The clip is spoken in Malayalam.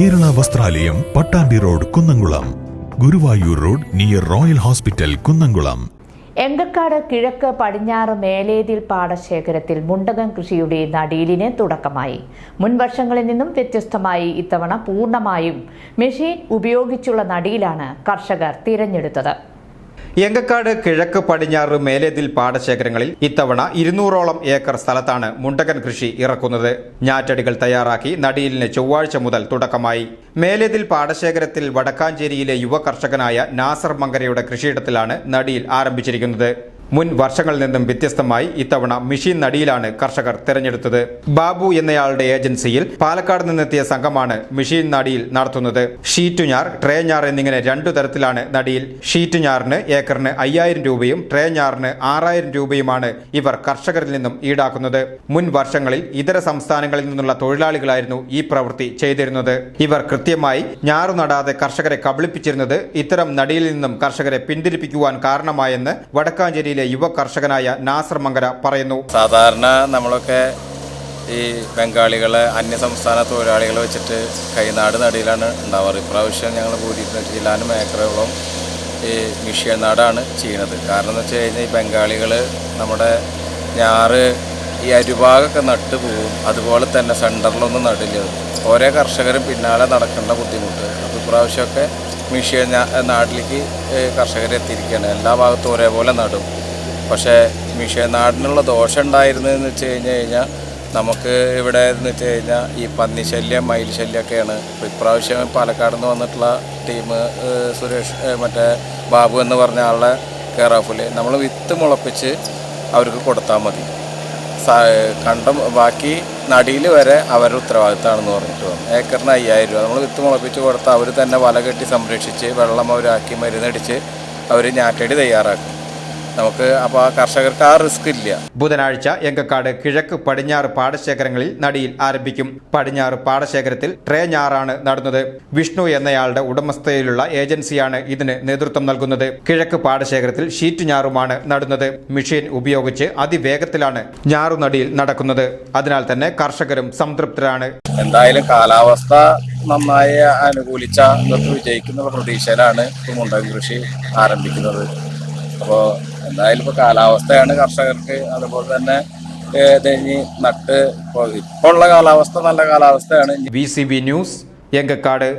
വസ്ത്രാലയം Pattambi road Kunnamkulam. Guruvayur road near royal hospital Kunnamkulam. Engakkad കിഴക്ക് പടിഞ്ഞാറ് മേലേതിൽ പാടശേഖരത്തിൽ മുണ്ടകം കൃഷിയുടെ നടീലിന് തുടക്കമായി. മുൻ വർഷങ്ങളിൽ നിന്നും വ്യത്യസ്തമായി ഇത്തവണ പൂർണമായും മെഷീൻ ഉപയോഗിച്ചുള്ള നടീലാണ് കർഷകർ തിരഞ്ഞെടുത്തത്. എങ്കക്കാട് കിഴക്ക് പടിഞ്ഞാറ് മേലേതിൽ പാടശേഖരങ്ങളിൽ ഇത്തവണ ഇരുന്നൂറോളം ഏക്കർ സ്ഥലത്താണ് മുണ്ടകൻ കൃഷി ഇറക്കുന്നത്. ഞാറ്റടികൾ തയ്യാറാക്കി നടിയിലിന് ചൊവ്വാഴ്ച മുതൽ തുടക്കമായി. മേലേതിൽ പാടശേഖരത്തിൽ വടക്കാഞ്ചേരിയിലെ യുവ കർഷകനായ നാസർ മങ്കരയുടെ കൃഷിയിടത്തിലാണ് നടിയിൽ ആരംഭിച്ചിരിക്കുന്നത്. മുൻ വർഷങ്ങളിൽ നിന്നും വ്യത്യസ്തമായി ഇത്തവണ മെഷീൻ നടിയിലാണ് കർഷകർ തിരഞ്ഞെടുത്തത്. ബാബു എന്നയാളുടെ ഏജൻസിയിൽ പാലക്കാട് നിന്നെത്തിയ സംഘമാണ് മെഷീൻ നടിയിൽ നടത്തുന്നത്. ഷീറ്റുഞാർ ട്രേ ഞാർ എന്നിങ്ങനെ രണ്ടു തരത്തിലാണ് നടിയിൽ. ഷീറ്റുഞാറിന് ഏക്കറിന് അയ്യായിരം രൂപയും ട്രേ ഞാറിന് ആറായിരം രൂപയുമാണ് ഇവർ കർഷകരിൽ നിന്നും ഈടാക്കുന്നത്. മുൻ വർഷങ്ങളിൽ ഇതര സംസ്ഥാനങ്ങളിൽ നിന്നുള്ള തൊഴിലാളികളായിരുന്നു ഈ പ്രവൃത്തി ചെയ്തിരുന്നത്. ഇവർ കൃത്യമായി ഞാറു നടാതെ കർഷകരെ കബളിപ്പിച്ചിരുന്നത് ഇത്തരം നടിയിൽ നിന്നും കർഷകരെ പിന്തിരിപ്പിക്കുവാൻ കാരണമായെന്ന് വടക്കാഞ്ചേരിയിലെ യുവ കർഷകനായ നാസർ മങ്കര പറയുന്നു. സാധാരണ നമ്മളൊക്കെ ഈ ബംഗാളികളെ അന്യസംസ്ഥാന തൊഴിലാളികളെ വെച്ചിട്ട് കൈനാട് നടിയിലാണ് ഉണ്ടാവാറ്. ഇപ്രാവശ്യം ഞങ്ങൾ കൂടിയിട്ടുണ്ട് ജില്ലാനും ഏക്കറോളം ഈ മിഷ്യൻ നാടാണ് ചെയ്യുന്നത് കാരണം എന്ന് വെച്ച് കഴിഞ്ഞാൽ ഈ ബംഗാളികൾ നമ്മുടെ ഞാറ് ഈ അരുഭാഗമൊക്കെ നട്ട് പോവും. അതുപോലെ തന്നെ സെന്ററിലൊന്നും നടില്ല. ഓരോ കർഷകരും പിന്നാലെ നടക്കേണ്ട ബുദ്ധിമുട്ട്. അപ്പോൾ ഇപ്രാവശ്യമൊക്കെ മിഷ്യൻ നാട്ടിലേക്ക് കർഷകരെത്തിയിരിക്കുകയാണ് എല്ലാ ഭാഗത്തും ഒരേപോലെ നടും. പക്ഷേ മിഷൻ നാടിനുള്ള ദോഷം ഉണ്ടായിരുന്നതെന്ന് വെച്ച് കഴിഞ്ഞ് കഴിഞ്ഞാൽ നമുക്ക് ഇവിടെ എന്ന് വെച്ച് കഴിഞ്ഞാൽ ഈ പന്നി ശല്യം മയിൽ ശല്യമൊക്കെയാണ്. ഇപ്പോൾ ഇപ്രാവശ്യം പാലക്കാട് നിന്ന് വന്നിട്ടുള്ള ടീം സുരേഷ് മറ്റേ ബാബു എന്ന് പറഞ്ഞ ആളുടെ കെയർ ഓഫിൽ നമ്മൾ വിത്ത് മുളപ്പിച്ച് അവർക്ക് കൊടുത്താൽ മതി. കണ്ടം ബാക്കി നടിയിൽ വരെ അവരുടെ ഉത്തരവാദിത്തമാണെന്ന് പറഞ്ഞിട്ട് വന്നു. ഏക്കറിന് അയ്യായിരം രൂപ. നമ്മൾ വിത്ത് മുളപ്പിച്ച് കൊടുത്താൽ അവർ തന്നെ വല കെട്ടി സംരക്ഷിച്ച് വെള്ളം അവരാക്കി മരുന്നടിച്ച് അവർ ഞാറ്റടി തയ്യാറാക്കും. നമുക്ക് അപ്പോൾ കർഷകർക്ക് ആ റിസ്ക് ഇല്ല. ബുധനാഴ്ച എങ്കക്കാട് കിഴക്ക് പടിഞ്ഞാറ് പാടശേഖരങ്ങളിൽ നടിയിൽ ആരംഭിക്കും. പടിഞ്ഞാറ് പാടശേഖരത്തിൽ ട്രേ ഞാറാണ് നടുന്നത്. വിഷ്ണു എന്നയാളുടെ ഉടമസ്ഥതയിലുള്ള ഏജൻസിയാണ് ഇതിന് നേതൃത്വം നൽകുന്നത്. കിഴക്ക് പാടശേഖരത്തിൽ ഷീറ്റ് ഞാറുമാണ് നടുന്നത്. മെഷീൻ ഉപയോഗിച്ച് അതിവേഗത്തിലാണ് ഞാറുനടിയിൽ നടക്കുന്നത്. അതിനാൽ തന്നെ കർഷകരും സംതൃപ്തരാണ്. എന്തായാലും കാലാവസ്ഥ നന്നായി അനുകൂലിച്ച ഇതൊക്കെ വിജയിക്കുന്നുള്ള പ്രതീക്ഷയിലാണ് ഇപ്പോൾ കൃഷി ആരംഭിക്കുന്നത്. അപ്പോൾ എന്തായാലും ഇപ്പോൾ കാലാവസ്ഥയാണ് കർഷകർക്ക് അതുപോലെ തന്നെ ഇനി നട്ട് ഇപ്പോൾ ഉള്ള കാലാവസ്ഥ നല്ല കാലാവസ്ഥയാണ്. V news Engakkad.